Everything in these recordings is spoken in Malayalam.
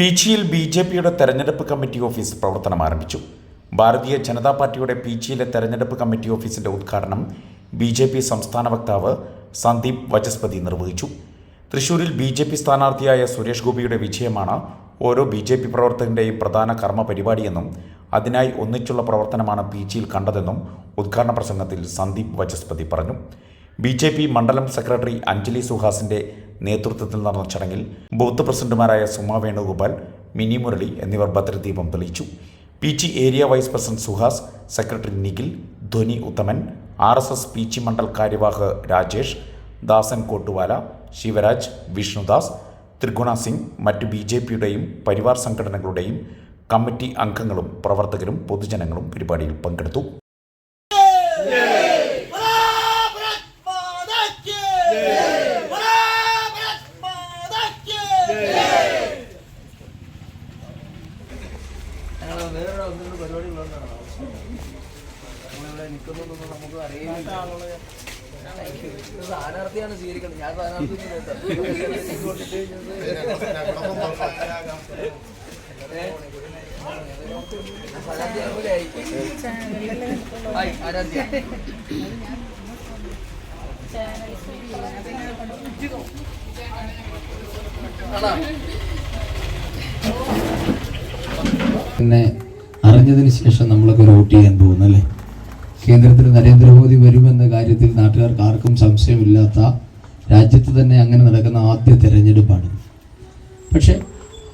പീച്ചിയിൽ ബി ജെ പിയുടെ തെരഞ്ഞെടുപ്പ് കമ്മിറ്റി ഓഫീസ് പ്രവർത്തനം ആരംഭിച്ചു. ഭാരതീയ ജനതാ പാർട്ടിയുടെ പീച്ചിയിലെ തെരഞ്ഞെടുപ്പ് കമ്മിറ്റി ഓഫീസിന്റെ ഉദ്ഘാടനം ബി ജെ പി സംസ്ഥാന വക്താവ് സന്ദീപ് വചസ്പതി നിർവഹിച്ചു. തൃശൂരിൽ ബി ജെ പി സ്ഥാനാർത്ഥിയായ സുരേഷ് ഗോപിയുടെ വിജയമാണ് ഓരോ ബി ജെ പി പ്രവർത്തകന്റെയും പ്രധാന കർമ്മ പരിപാടിയെന്നും അതിനായി ഒന്നിച്ചുള്ള പ്രവർത്തനമാണ് പീച്ചിയിൽ കണ്ടതെന്നും ഉദ്ഘാടന പ്രസംഗത്തിൽ സന്ദീപ് വചസ്പതി പറഞ്ഞു. ബി ജെ പി മണ്ഡലം സെക്രട്ടറി അഞ്ജലി സുഹാസിന്റെ നേതൃത്വത്തിൽ നടന്ന ചടങ്ങിൽ ബൂത്ത് പ്രസിഡന്റുമാരായ സുമ വേണുഗോപാൽ മിനി മുരളി എന്നിവർ ഭദ്രദീപം തെളിയിച്ചു. P G area vice president Suhas secretary Nikhil Dhwani Uthaman R S S P G mandal karyavah Rajesh Dasan Kottuvala Sivaraj Vishnudas Triguna Singh മറ്റ് ബി ജെ പിയുടെയും പരിവാർ സംഘടനകളുടെയും കമ്മിറ്റി അംഗങ്ങളും പ്രവർത്തകരും പൊതുജനങ്ങളും പരിപാടിയിൽ പങ്കെടുത്തു. ഞങ്ങൾ വേറൊരു ഒന്നിനും പരിപാടി ഉള്ളതുകൊണ്ടാണ് നമ്മളിവിടെ നിൽക്കുന്നതൊന്നും നമുക്ക് അറിയില്ല സ്ഥാനാർത്ഥിയാണ് സ്വീകരിക്കുന്നത് ഞാൻ സ്ഥാനാർത്ഥി ആരാധ്യ. ആണോ പിന്നെ അറിഞ്ഞതിന് ശേഷം നമ്മളൊക്കെ വോട്ട് ചെയ്യാൻ പോകുന്നു അല്ലേ? കേന്ദ്രത്തിൽ നരേന്ദ്രമോദി വരുമെന്ന കാര്യത്തിൽ നാട്ടുകാർക്ക് ആർക്കും സംശയമില്ലാത്ത രാജ്യത്ത് തന്നെ അങ്ങനെ നടക്കുന്ന ആദ്യ തെരഞ്ഞെടുപ്പാണ്. പക്ഷേ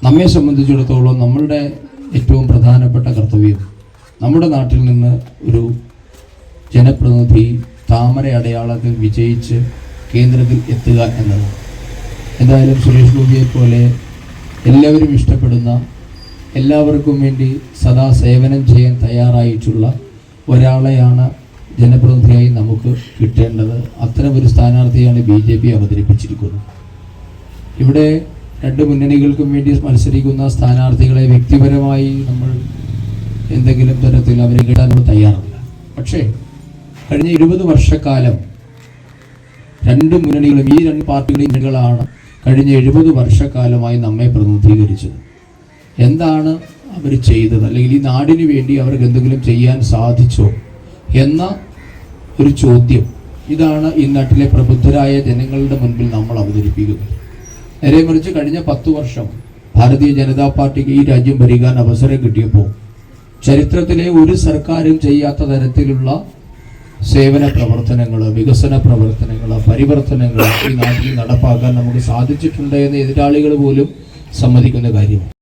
നമ്മെ സംബന്ധിച്ചിടത്തോളം നമ്മളുടെ ഏറ്റവും പ്രധാനപ്പെട്ട കർത്തവ്യം നമ്മുടെ നാട്ടിൽ നിന്ന് ഒരു ജനപ്രതിനിധി താമര അടയാളത്തിൽ വിജയിച്ച് കേന്ദ്രത്തിൽ എത്തുക എന്നതാണ്. എന്തായാലും സുരേഷ് ഗോപിയെ പോലെ എല്ലാവരും ഇഷ്ടപ്പെടുന്ന എല്ലാവർക്കും വേണ്ടി സദാ സേവനം ചെയ്യാൻ തയ്യാറായിട്ടുള്ള ഒരാളെയാണ് ജനപ്രതിനിധിയായി നമുക്ക് കിട്ടേണ്ടത്. അത്തരം ഒരു സ്ഥാനാർത്ഥിയാണ് ബി ജെ പി അവതരിപ്പിച്ചിരിക്കുന്നത്. ഇവിടെ രണ്ട് മുന്നണികൾക്കും വേണ്ടി മത്സരിക്കുന്ന സ്ഥാനാർത്ഥികളെ വ്യക്തിപരമായി നമ്മൾ എന്തെങ്കിലും തരത്തിൽ അവരെ നമ്മൾ തയ്യാറല്ല. പക്ഷേ കഴിഞ്ഞ ഇരുപത് വർഷക്കാലം രണ്ട് മുന്നണികളും ഈ രണ്ട് പാർട്ടികളുടെ മുന്നണികളാണ് കഴിഞ്ഞ എഴുപത് വർഷക്കാലമായി നമ്മെ പ്രതിനിധീകരിച്ചത്. എന്താണ് അവർ ചെയ്തത്? അല്ലെങ്കിൽ ഈ നാടിന് വേണ്ടി അവർക്ക് എന്തെങ്കിലും ചെയ്യാൻ സാധിച്ചോ? എന്ന ഒരു ചോദ്യം. ഇതാണ് ഈ നാട്ടിലെ പ്രബുദ്ധരായ ജനങ്ങളുടെ മുൻപിൽ നമ്മൾ അവതരിപ്പിക്കുന്നത്. നേരെ മറിച്ച് കഴിഞ്ഞ പത്ത് വർഷം ഭാരതീയ ജനതാ പാർട്ടിക്ക് ഈ രാജ്യം ഭരിക്കാൻ അവസരം കിട്ടിയപ്പോൾ ചരിത്രത്തിലെ ഒരു സർക്കാരും ചെയ്യാത്ത തരത്തിലുള്ള സേവന പ്രവർത്തനങ്ങൾ വികസന പ്രവർത്തനങ്ങൾ പരിവർത്തനങ്ങൾ ഈ നാട്ടിൽ നടപ്പാക്കാൻ നമുക്ക് സാധിച്ചിട്ടുണ്ട് എന്ന് എതിരാളികൾ പോലും സമ്മതിക്കുന്ന കാര്യമാണ്.